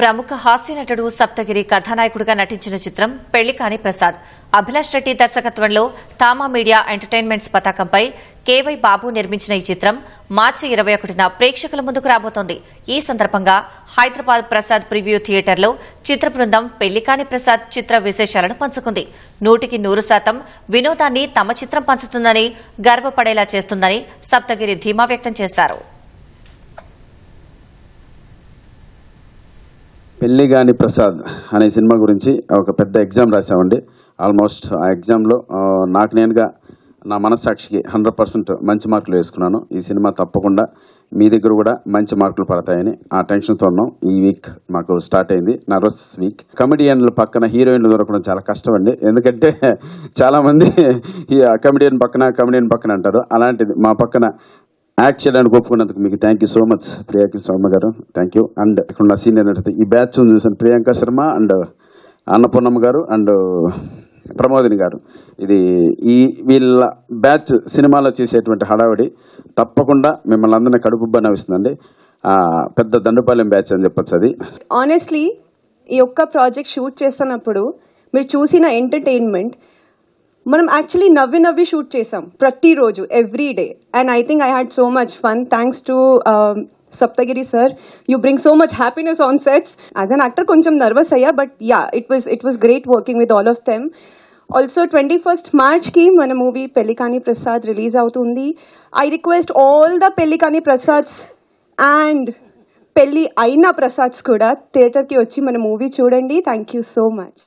ప్రముఖ హాస్య నటుడు సప్తగిరి కథానాయకుడిగా నటించిన చిత్రం పెళ్ళికాని ప్రసాద్. అభిలాష్ రెడ్డి దర్శకత్వంలో తామా మీడియా ఎంటర్టైన్మెంట్స్ పతాకంపై కేవై బాబు నిర్మించిన ఈ చిత్రం మార్చి ఇరవై ఒకటిన ప్రేక్షకుల ముందుకు రాబోతోంది. ఈ సందర్భంగా హైదరాబాద్ ప్రసాద్ ప్రివ్యూ థియేటర్లో చిత్ర బృందం పెళ్ళికాని ప్రసాద్ చిత్ర విశేషాలను పంచుకుంది. నూటికి నూరు శాతం వినోదాన్ని తమ చిత్రం పంచుతుందని గర్వపడేలా చేస్తుందని సప్తగిరి ధీమా వ్యక్తం చేశారు. పెళ్ళిగాని ప్రసాద్ అనే సినిమా గురించి ఒక పెద్ద ఎగ్జామ్ రాసామండి ఆల్మోస్ట్ ఆ ఎగ్జామ్లో నాకు నేనుగా నా మనస్సాక్షికి హండ్రెడ్ పర్సెంట్ మంచి మార్కులు వేసుకున్నాను. ఈ సినిమా తప్పకుండా మీ దగ్గర కూడా మంచి మార్కులు పడతాయని ఆ టెన్షన్తో ఉన్నాం ఈ వీక్ మాకు స్టార్ట్ అయింది. Nervous week. కమెడియన్ల పక్కన హీరోయిన్లు దొరకడం చాలా కష్టం అండి ఎందుకంటే చాలామంది ఈ కమెడియన్ పక్కన కమెడియన్ పక్కన అంటారు. అలాంటిది మా పక్కన యాక్ట్ చేయడానికి ఒప్పుకున్నందుకు మీకు thank you so much Priyanka Sharma గారు. థ్యాంక్ యూ అండ్ ఇక్కడ నా సీనియర్ నటితే ఈ బ్యాచ్ చూసాను ప్రియాంక శర్మ అండ్ అన్నపూర్ణమ్మ గారు అండ్ ప్రమోదిని గారు. ఇది ఈ వీళ్ళ బ్యాచ్ సినిమాలో చేసేటువంటి హడావిడి తప్పకుండా మిమ్మల్ని అందరినీ కడుపుబ్బ నవ్విస్తుందండి పెద్ద దండుపాలెం బ్యాచ్ అని చెప్పొచ్చు అది. ఆనెస్ట్లీ ఈ ఒక్క ప్రాజెక్ట్ షూట్ చేస్తున్నప్పుడు మీరు చూసిన ఎంటర్టైన్మెంట్ మనం యాక్చువల్లీ నవ్వి నవ్వి షూట్ చేసాం ప్రతిరోజు every day and I think I had so much fun thanks to Saptagiri sir you bring so much happiness on sets as an actor కొంచెం నర్వస్ అయ్యా but ya it was it was great working with all of them also twenty first మార్చ్కి మన movie పెళ్ళికాని Prasad release అవుతుంది. I request all the Pellikani Prasads and పెళ్ళి అయిన ప్రసాద్స్ కూడా థియేటర్కి వచ్చి మన మూవీ చూడండి. Thank you so much